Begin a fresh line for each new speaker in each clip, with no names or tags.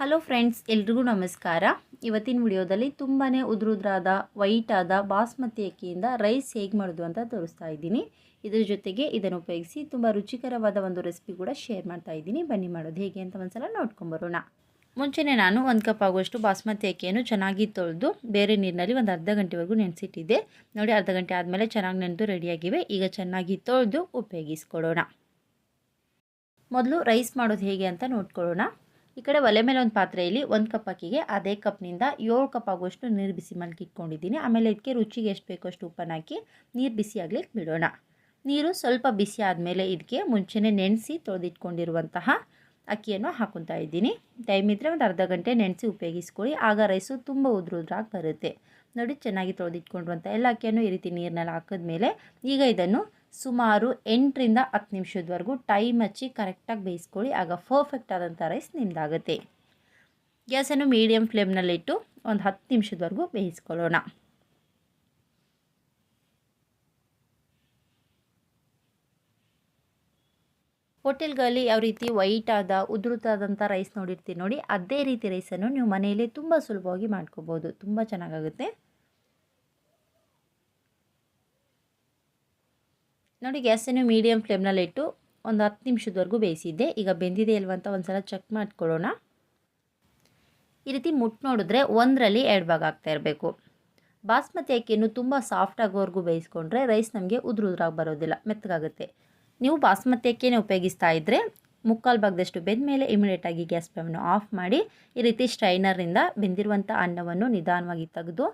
Hello friends ಎಲ್ರಿಗೂ ನಮಸ್ಕಾರ. ಇವತ್ತಿನ ವಿಡಿಯೋದಲ್ಲಿ ತುಂಬಾ ಉದ್ರುದ್ರಾದ ವೈಟ್ ಆದ ಬಾಸ್ಮತಿ ಅಕ್ಕಿಯಿಂದ ರೈಸ್ ಹೇಗೆ ಮಾಡೋದು ಅಂತ ತೋರಿಸ್ತಾ ಇದ್ದೀನಿ. ಇದ್ರ ಜೊತೆಗೆ ಇದನ್ನು ಉಪಯೋಗಿಸಿ ತುಂಬ ರುಚಿಕರವಾದ ಒಂದು ರೆಸಿಪಿ ಕೂಡ ಶೇರ್ ಮಾಡ್ತಾ ಇದ್ದೀನಿ. ಬನ್ನಿ ಮಾಡೋದು ಹೇಗೆ ಅಂತ ಒಂದ್ಸಲ ನೋಡ್ಕೊಂಬರೋಣ ಮುಂಚೆನೆ ನಾನು ಒಂದು ಕಪ್ ಆಗುವಷ್ಟು ಬಾಸ್ಮತಿ ಅಕ್ಕಿಯನ್ನು ಚೆನ್ನಾಗಿ ತೊಳೆದು ಬೇರೆ ನೀರಿನಲ್ಲಿ ಒಂದು ಅರ್ಧ ಗಂಟೆವರೆಗೂ ನೆನೆಸಿಟ್ಟಿದ್ದೆ. ನೋಡಿ, ಅರ್ಧ ಗಂಟೆ ಆದಮೇಲೆ ಚೆನ್ನಾಗಿ ನೆನೆದು ರೆಡಿಯಾಗಿವೆ. ಈಗ ಚೆನ್ನಾಗಿ ತೊಳೆದು ಉಪಯೋಗಿಸ್ಕೊಡೋಣ. ಮೊದಲು ರೈಸ್ ಮಾಡೋದು ಹೇಗೆ ಅಂತ ನೋಡ್ಕೊಳ್ಳೋಣ. ಈ ಕಡೆ ಒಲೆ ಮೇಲೆ ಒಂದು ಪಾತ್ರೆಯಲ್ಲಿ ಒಂದು ಕಪ್ ಅಕ್ಕಿಗೆ, ಅದೇ ಕಪ್ನಿಂದ ಏಳು ಕಪ್ ಆಗುವಷ್ಟು ನೀರು ಬಿಸಿ ಮಲ್ಕಿ ಇಟ್ಕೊಂಡಿದ್ದೀನಿ. ಆಮೇಲೆ ಇದಕ್ಕೆ ರುಚಿಗೆ ಎಷ್ಟು ಬೇಕೋ ಅಷ್ಟು ಉಪ್ಪನ್ನು ಹಾಕಿ ನೀರು ಬಿಸಿ ಆಗ್ಲಿಕ್ಕೆ ಬಿಡೋಣ. ನೀರು ಸ್ವಲ್ಪ ಬಿಸಿ ಆದಮೇಲೆ ಇದಕ್ಕೆ ಮುಂಚೆನೇ ನೆನೆಸಿ ತೊಳೆದಿಟ್ಕೊಂಡಿರುವಂತಹ ಅಕ್ಕಿಯನ್ನು ಹಾಕೊತಾ ಇದ್ದೀನಿ. ಟೈಮ್ ಇದ್ದರೆ ಒಂದು ಅರ್ಧ ಗಂಟೆ ನೆನೆಸಿ ಉಪಯೋಗಿಸ್ಕೊಳ್ಳಿ. ಆಗ ರೈಸು ತುಂಬ ಉದ್ರುದ್ರಾಗಿ ಬರುತ್ತೆ. ನೋಡಿ, ಚೆನ್ನಾಗಿ ತೊಳೆದಿಟ್ಕೊಂಡಿರುವಂಥ ಎಲ್ಲ ಅಕ್ಕಿಯನ್ನು ಈ ರೀತಿ ನೀರಿನಲ್ಲಿ ಹಾಕಿದ್ಮೇಲೆ ಈಗ ಇದನ್ನು ಸುಮಾರು ಎಂಟರಿಂದ ಹತ್ತು ನಿಮಿಷದವರೆಗೂ ಟೈಮ್ ಹಚ್ಚಿ ಕರೆಕ್ಟಾಗಿ ಬೇಯಿಸ್ಕೊಳ್ಳಿ. ಆಗ ಪರ್ಫೆಕ್ಟ್ ಆದಂಥ ರೈಸ್ ನಿಮ್ಮದಾಗುತ್ತೆ ಗ್ಯಾಸನ್ನು ಮೀಡಿಯಮ್ ಫ್ಲೇಮ್ನಲ್ಲಿಟ್ಟು ಒಂದು ಹತ್ತು ನಿಮಿಷದವರೆಗೂ ಬೇಯಿಸ್ಕೊಳ್ಳೋಣ. ಹೋಟೆಲ್ಗಳಲ್ಲಿ ಯಾವ ರೀತಿ ವೈಟ್ ಆದ ಉದುರುತಾದಂಥ ರೈಸ್ ನೋಡಿರ್ತೀವಿ ನೋಡಿ, ಅದೇ ರೀತಿ ರೈಸನ್ನು ನೀವು ಮನೆಯಲ್ಲಿ ತುಂಬ ಸುಲಭವಾಗಿ ಮಾಡ್ಕೋಬೋದು. ತುಂಬ ಚೆನ್ನಾಗಾಗುತ್ತೆ. ನೋಡಿ ಗ್ಯಾಸನ್ನು ಮೀಡಿಯಮ್ ಫ್ಲೇಮ್ನಲ್ಲಿಟ್ಟು ಒಂದು ಹತ್ತು ನಿಮಿಷದವರೆಗೂ ಬೇಯಿಸಿದ್ದೆ. ಈಗ ಬೆಂದಿದೆ ಇಲ್ವ ಅಂತ ಒಂದು ಸಲ ಚೆಕ್ ಮಾಡ್ಕೊಳ್ಳೋಣ. ಈ ರೀತಿ ಮುಟ್ಟು ನೋಡಿದ್ರೆ ಒಂದರಲ್ಲಿ ಎರಡು ಭಾಗ ಆಗ್ತಾ ಇರಬೇಕು. ಬಾಸ್ಮತಿ ಅಕ್ಕಿಯನ್ನು ತುಂಬ ಸಾಫ್ಟ್ ಆಗೋವರೆಗೂ ಬೇಯಿಸ್ಕೊಂಡ್ರೆ ರೈಸ್ ನಮಗೆ ಉದುರು ಉದುರಾಗಿ ಬರೋದಿಲ್ಲ, ಮೆತ್ತಗಾಗುತ್ತೆ. ನೀವು ಬಾಸ್ಮತಿ ಅಕ್ಕಿನೇ ಉಪಯೋಗಿಸ್ತಾ ಇದ್ದರೆ ಮುಕ್ಕಾಲು ಭಾಗದಷ್ಟು ಬೆಂದ ಮೇಲೆ ಇಮಿಡಿಯೇಟಾಗಿ ಗ್ಯಾಸ್ ಫ್ಲೇಮನ್ನು ಆಫ್ ಮಾಡಿ ಈ ರೀತಿ ಸ್ಟ್ರೈನರಿಂದ ಬೆಂದಿರುವಂಥ ಅನ್ನವನ್ನು ನಿಧಾನವಾಗಿ ತೆಗೆದು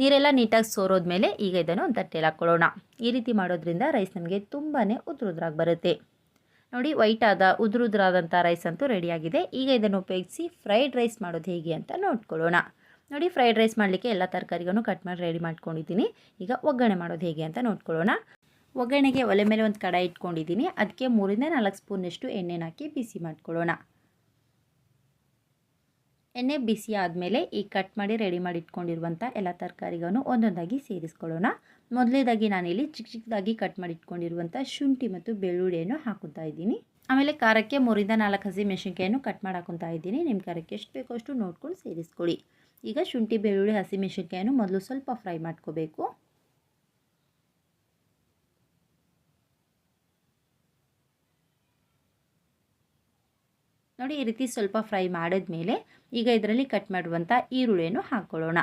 ನೀರೆಲ್ಲ ನೀಟಾಗಿ ಸೋರೋದ್ಮೇಲೆ ಈಗ ಇದನ್ನು ಒಂದು ತಟ್ಟೆಯಲ್ಲಿ ಹಾಕ್ಕೊಳ್ಳೋಣ. ಈ ರೀತಿ ಮಾಡೋದ್ರಿಂದ ರೈಸ್ ನಮಗೆ ತುಂಬಾ ಉದ್ರುದ್ರಾಗಿ ಬರುತ್ತೆ. ನೋಡಿ ವೈಟ್ ಆದ ಉದ್ರುದ್ರಾದಂಥ ರೈಸ್ ಅಂತೂ ರೆಡಿಯಾಗಿದೆ ಈಗ ಇದನ್ನು ಉಪಯೋಗಿಸಿ ಫ್ರೈಡ್ ರೈಸ್ ಮಾಡೋದು ಹೇಗೆ ಅಂತ ನೋಡ್ಕೊಳ್ಳೋಣ. ನೋಡಿ ಫ್ರೈಡ್ ರೈಸ್ ಮಾಡಲಿಕ್ಕೆ ಎಲ್ಲ ತರಕಾರಿಗೂ ಕಟ್ ಮಾಡಿ ರೆಡಿ ಮಾಡ್ಕೊಂಡಿದ್ದೀನಿ. ಈಗ ಒಗ್ಗರಣೆ ಮಾಡೋದು ಹೇಗೆ ಅಂತ ನೋಡ್ಕೊಳ್ಳೋಣ. ಒಗ್ಗರಣೆಗೆ ಒಲೆ ಮೇಲೆ ಒಂದು ಕಡಾಯಿ ಇಟ್ಕೊಂಡಿದ್ದೀನಿ. ಅದಕ್ಕೆ ಮೂರಿಂದ ನಾಲ್ಕು ಸ್ಪೂನಷ್ಟು ಎಣ್ಣೆನ ಹಾಕಿ ಬಿಸಿ ಮಾಡ್ಕೊಳ್ಳೋಣ. ಎಣ್ಣೆ ಬಿಸಿ ಆದಮೇಲೆ ಈ ಕಟ್ ಮಾಡಿ ರೆಡಿ ಮಾಡಿ ಇಟ್ಕೊಂಡಿರುವಂಥ ಎಲ್ಲ ತರಕಾರಿಗಳನ್ನು ಒಂದೊಂದಾಗಿ ಸೇರಿಸ್ಕೊಳ್ಳೋಣ. ಮೊದಲೇದಾಗಿ ನಾನಿಲ್ಲಿ ಚಿಕ್ಕ ಚಿಕ್ಕದಾಗಿ ಕಟ್ ಮಾಡಿ ಇಟ್ಕೊಂಡಿರುವಂಥ ಶುಂಠಿ ಮತ್ತು ಬೆಳ್ಳುಳ್ಳಿಯನ್ನು ಹಾಕುತ್ತಾ ಇದ್ದೀನಿ. ಆಮೇಲೆ ಖಾರಕ್ಕೆ ಮೂರಿಂದ ನಾಲ್ಕು ಹಸಿ ಮೆಣಸಿನ್ಕಾಯನ್ನು ಕಟ್ ಮಾಡಿ ಹಾಕೊತಾ ಇದ್ದೀನಿ. ನಿಮ್ಮ ಖಾರಕ್ಕೆ ಎಷ್ಟು ಬೇಕೋ ಅಷ್ಟು ನೋಡ್ಕೊಂಡು ಸೇರಿಸ್ಕೊಳ್ಳಿ. ಈಗ ಶುಂಠಿ, ಬೆಳ್ಳುಳ್ಳಿ, ಹಸಿ ಮೆಣಸಿನ್ಕಾಯನ್ನು ಮೊದಲು ಸ್ವಲ್ಪ ಫ್ರೈ ಮಾಡ್ಕೋಬೇಕು. ನೋಡಿ ಈ ರೀತಿ ಸ್ವಲ್ಪ ಫ್ರೈ ಮಾಡಿದ್ಮೇಲೆ ಈಗ ಇದರಲ್ಲಿ ಕಟ್ ಮಾಡುವಂಥ ಈರುಳ್ಳಿಯನ್ನು ಹಾಕ್ಕೊಳ್ಳೋಣ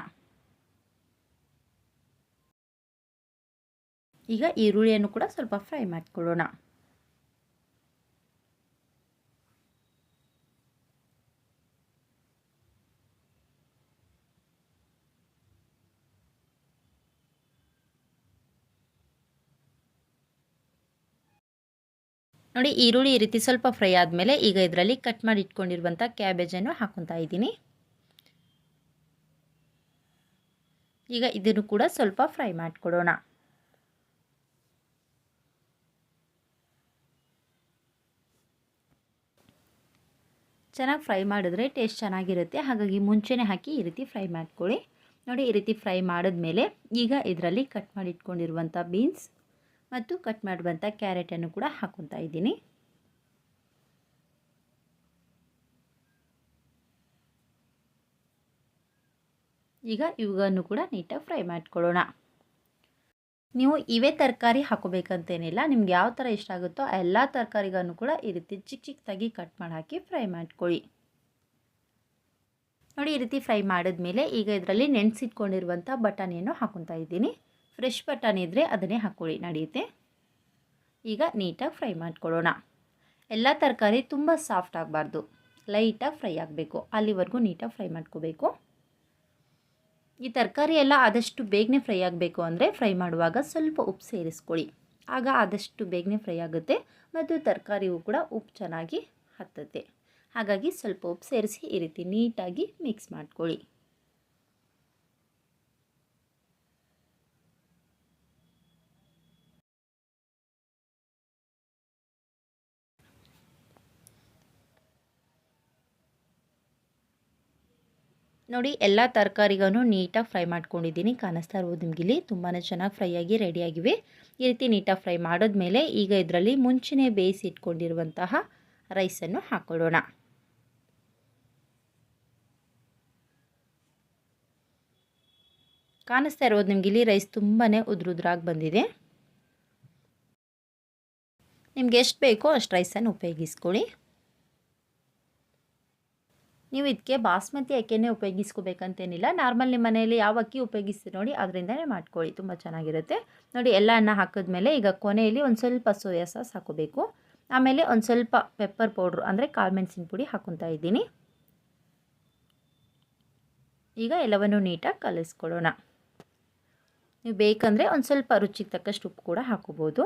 ಈಗ ಈರುಳ್ಳಿಯನ್ನು ಕೂಡ ಸ್ವಲ್ಪ ಫ್ರೈ ಮಾಡ್ಕೊಳ್ಳೋಣ. ನೋಡಿ ಈರುಳ್ಳಿ ಈ ರೀತಿ ಸ್ವಲ್ಪ ಫ್ರೈ ಆದಮೇಲೆ ಈಗ ಇದರಲ್ಲಿ ಕಟ್ ಮಾಡಿ ಇಟ್ಕೊಂಡಿರುವಂಥ ಕ್ಯಾಬೇಜನ್ನು ಹಾಕೊತಾ ಇದ್ದೀನಿ. ಈಗ ಇದನ್ನು ಕೂಡ ಸ್ವಲ್ಪ ಫ್ರೈ ಮಾಡಿಕೊಡೋಣ. ಚೆನ್ನಾಗಿ ಫ್ರೈ ಮಾಡಿದ್ರೆ ಟೇಸ್ಟ್ ಚೆನ್ನಾಗಿರುತ್ತೆ. ಹಾಗಾಗಿ ಮುಂಚೆನೇ ಹಾಕಿ ಈ ರೀತಿ ಫ್ರೈ ಮಾಡ್ಕೊಳ್ಳಿ. ನೋಡಿ ಈ ರೀತಿ ಫ್ರೈ ಮಾಡಿದ್ಮೇಲೆ ಈಗ ಇದರಲ್ಲಿ ಕಟ್ ಮಾಡಿ ಇಟ್ಕೊಂಡಿರುವಂಥ ಬೀನ್ಸ್ ಮತ್ತು ಕಟ್ ಮಾಡುವಂಥ ಕ್ಯಾರೆಟನ್ನು ಕೂಡ ಹಾಕೊತಾ ಇದ್ದೀನಿ. ಈಗ ಇವುಗಳನ್ನು ಕೂಡ ನೀಟಾಗಿ ಫ್ರೈ ಮಾಡ್ಕೊಳ್ಳೋಣ. ನೀವು ಇವೇ ತರಕಾರಿ ಹಾಕೋಬೇಕಂತೇನಿಲ್ಲ, ನಿಮ್ಗೆ ಯಾವ ಥರ ಇಷ್ಟ ಆಗುತ್ತೋ ಎಲ್ಲ ತರಕಾರಿಗಳನ್ನು ಕೂಡ ಈ ರೀತಿ ಚಿಕ್ಕ ಚಿಕ್ಕದಾಗಿ ಕಟ್ ಮಾಡಿ ಹಾಕಿ ಫ್ರೈ ಮಾಡ್ಕೊಳ್ಳಿ. ನೋಡಿ ಈ ರೀತಿ ಫ್ರೈ ಮಾಡಿದ್ಮೇಲೆ ಈಗ ಇದರಲ್ಲಿ ನೆನೆಸಿಟ್ಕೊಂಡಿರುವಂಥ ಬಟಾಣಿಯನ್ನು ಹಾಕೊತಾ ಇದ್ದೀನಿ. ಫ್ರೆಶ್ ಬಟಾಣಿ ಇದ್ದರೆ ಅದನ್ನೇ ಹಾಕ್ಕೊಳ್ಳಿ ನಡೆಯುತ್ತೆ. ಈಗ ನೀಟಾಗಿ ಫ್ರೈ ಮಾಡ್ಕೊಳ್ಳೋಣ. ಎಲ್ಲ ತರಕಾರಿ ತುಂಬ ಸಾಫ್ಟ್ ಆಗಬಾರ್ದು. ಲೈಟಾಗಿ ಫ್ರೈ ಆಗಬೇಕು. ಅಲ್ಲಿವರೆಗೂ ನೀಟಾಗಿ ಫ್ರೈ ಮಾಡ್ಕೋಬೇಕು. ಈ ತರಕಾರಿ ಎಲ್ಲ ಆದಷ್ಟು ಬೇಗನೆ ಫ್ರೈ ಆಗಬೇಕು ಅಂದರೆ ಫ್ರೈ ಮಾಡುವಾಗ ಸ್ವಲ್ಪ ಉಪ್ಪು ಸೇರಿಸ್ಕೊಳ್ಳಿ. ಆಗ ಆದಷ್ಟು ಬೇಗನೆ ಫ್ರೈ ಆಗುತ್ತೆ. ಮತ್ತು ತರಕಾರಿಯೂ ಕೂಡ ಉಪ್ಪು ಚೆನ್ನಾಗಿ ಹತ್ತುತ್ತೆ. ಹಾಗಾಗಿ ಸ್ವಲ್ಪ ಉಪ್ಪು ಸೇರಿಸಿ ಈ ರೀತಿ ನೀಟಾಗಿ ಮಿಕ್ಸ್ ಮಾಡ್ಕೊಳ್ಳಿ. ನೋಡಿ, ಎಲ್ಲ ತರಕಾರಿಗೂ ನೀಟಾಗಿ ಫ್ರೈ ಮಾಡ್ಕೊಂಡಿದ್ದೀನಿ. ಕಾಣಿಸ್ತಾ ಇರ್ಬೋದು ನಿಮಗಿಲ್ಲಿ ತುಂಬಾ ಚೆನ್ನಾಗಿ ಫ್ರೈ ಆಗಿ ರೆಡಿಯಾಗಿವೆ ಈ ರೀತಿ ನೀಟಾಗಿ ಫ್ರೈ ಮಾಡಿದ್ಮೇಲೆ ಈಗ ಇದರಲ್ಲಿ ಮುಂಚೆನೇ ಬೇಯಿಸಿ ಇಟ್ಕೊಂಡಿರುವಂತಹ ರೈಸನ್ನು ಹಾಕೊಳ್ಳೋಣ. ಕಾಣಿಸ್ತಾ ಇರ್ಬೋದು ನಿಮಗಿಲ್ಲಿ ರೈಸ್ ತುಂಬಾ ಉದ್ರುದ್ರಾಗಿ ಬಂದಿದೆ. ನಿಮ್ಗೆ ಎಷ್ಟು ಬೇಕೋ ಅಷ್ಟು ರೈಸನ್ನು ಉಪಯೋಗಿಸ್ಕೊಳ್ಳಿ. ನೀವು ಇದಕ್ಕೆ ಬಾಸ್ಮತಿ ಅಕ್ಕಿನೇ ಉಪಯೋಗಿಸ್ಕೋಬೇಕಂತೇನಿಲ್ಲ. ನಾರ್ಮಲ್ ನಿಮ್ಮ ಮನೆಯಲ್ಲಿ ಯಾವ ಅಕ್ಕಿ ಉಪಯೋಗಿಸ್ತೀರಿ ನೋಡಿ ಅದರಿಂದನೇ ಮಾಡ್ಕೊಳ್ಳಿ. ತುಂಬ ಚೆನ್ನಾಗಿರುತ್ತೆ. ನೋಡಿ ಎಲ್ಲ ಅನ್ನ ಹಾಕಿದ್ಮೇಲೆ ಈಗ ಕೊನೆಯಲ್ಲಿ ಒಂದು ಸ್ವಲ್ಪ ಸೋಯಾ ಸಾಸ್ ಹಾಕೋಬೇಕು. ಆಮೇಲೆ ಒಂದು ಸ್ವಲ್ಪ ಪೆಪ್ಪರ್ ಪೌಡ್ರು ಅಂದರೆ ಕಾಳು ಮೆಣಸಿನ ಪುಡಿ ಹಾಕೊತಾ ಇದ್ದೀನಿ. ಈಗ ಎಲ್ಲವನ್ನು ನೀಟಾಗಿ ಕಲಿಸ್ಕೊಳ್ಳೋಣ. ನೀವು ಬೇಕಂದರೆ ಒಂದು ಸ್ವಲ್ಪ ರುಚಿಗೆ ತಕ್ಕಷ್ಟು ಉಪ್ಪು ಕೂಡ ಹಾಕೋಬೋದು.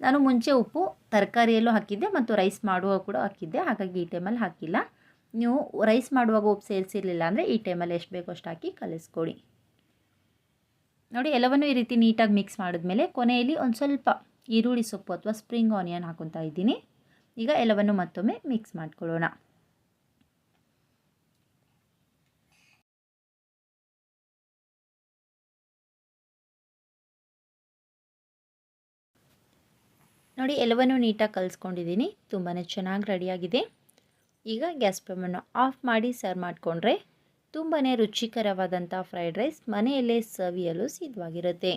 ನಾನು ಮುಂಚೆ ಉಪ್ಪು ತರಕಾರಿಯಲ್ಲೂ ಹಾಕಿದ್ದೆ ಮತ್ತು ರೈಸ್ ಮಾಡುವಾಗ ಕೂಡ ಹಾಕಿದ್ದೆ. ಹಾಗಾಗಿ ಈ ಟೈಮಲ್ಲಿ ಹಾಕಿಲ್ಲ. ನೀವು ರೈಸ್ ಮಾಡುವಾಗ ಉಪ್ಪು ಸೇರಿಸಿರಲಿಲ್ಲ ಅಂದರೆ ಈ ಟೈಮಲ್ಲಿ ಎಷ್ಟು ಬೇಕೋ ಅಷ್ಟು ಹಾಕಿ ಕಲಿಸ್ಕೊಡಿ. ನೋಡಿ, ಎಲ್ಲವನ್ನು ಈ ರೀತಿ ನೀಟಾಗಿ ಮಿಕ್ಸ್ ಮಾಡಿದ್ಮೇಲೆ ಕೊನೆಯಲ್ಲಿ ಒಂದು ಸ್ವಲ್ಪ ಈರುಳ್ಳಿ ಸೊಪ್ಪು ಅಥವಾ ಸ್ಪ್ರಿಂಗ್ ಆನಿಯನ್ ಹಾಕೊತಾ ಇದ್ದೀನಿ. ಈಗ ಎಲ್ಲವನ್ನು ಮತ್ತೊಮ್ಮೆ ಮಿಕ್ಸ್ ಮಾಡ್ಕೊಳ್ಳೋಣ. ನೋಡಿ, ಎಲ್ಲವನ್ನು ನೀಟಾಗಿ ಕಲಿಸ್ಕೊಂಡಿದ್ದೀನಿ. ತುಂಬಾ ಚೆನ್ನಾಗಿ ರೆಡಿಯಾಗಿದೆ ಈಗ ಗ್ಯಾಸ್ ಫ್ಲೇಮನ್ನು ಆಫ್ ಮಾಡಿ ಸರ್ವ್ ಮಾಡಿಕೊಂಡ್ರೆ ತುಂಬಾ ರುಚಿಕರವಾದಂಥ ಫ್ರೈಡ್ ರೈಸ್ ಮನೆಯಲ್ಲೇ ಸವಿಯಲು ಸಿದ್ಧವಾಗಿರುತ್ತೆ.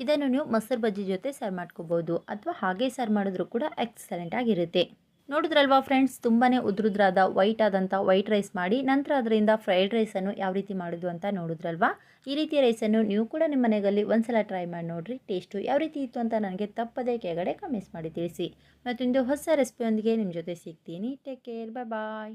ಇದನ್ನು ನೀವು ಮೊಸರು ಬಜ್ಜಿ ಜೊತೆ ಸರ್ವ್ ಮಾಡ್ಕೋಬೋದು ಅಥವಾ ಹಾಗೆ ಸರ್ವ್ ಮಾಡಿದ್ರೂ ಕೂಡ ಎಕ್ಸಲೆಂಟ್ ಆಗಿರುತ್ತೆ. ನೋಡಿದ್ರಲ್ವಾ ಫ್ರೆಂಡ್ಸ್ ತುಂಬಾ ಉದ್ರುದ್ರಾದ ವೈಟ್ ಆದಂಥ ವೈಟ್ ರೈಸ್ ಮಾಡಿ ನಂತರ ಅದರಿಂದ ಫ್ರೈಡ್ ರೈಸನ್ನು ಯಾವ ರೀತಿ ಮಾಡೋದು ಅಂತ ನೋಡಿದ್ರಲ್ವಾ? ಈ ರೀತಿಯ ರೈಸನ್ನು ನೀವು ಕೂಡ ನಿಮ್ಮ ಮನೆಯಲ್ಲಿ ಒಂದ್ಸಲ ಟ್ರೈ ಮಾಡಿ ನೋಡಿರಿ ಟೇಸ್ಟು ಯಾವ ರೀತಿ ಇತ್ತು ಅಂತ ನನಗೆ ತಪ್ಪದೇ ಕೆಳಗಡೆ ಕಮೆಂಟ್ಸ್ ಮಾಡಿ ತಿಳಿಸಿ. ಮತ್ತೊಂದು ಹೊಸ ರೆಸಿಪಿಯೊಂದಿಗೆ ನಿಮ್ಮ ಜೊತೆ ಸಿಗ್ತೀನಿ. ಟೇಕ್ ಕೇರ್ ಬಾಯ್ ಬಾಯ್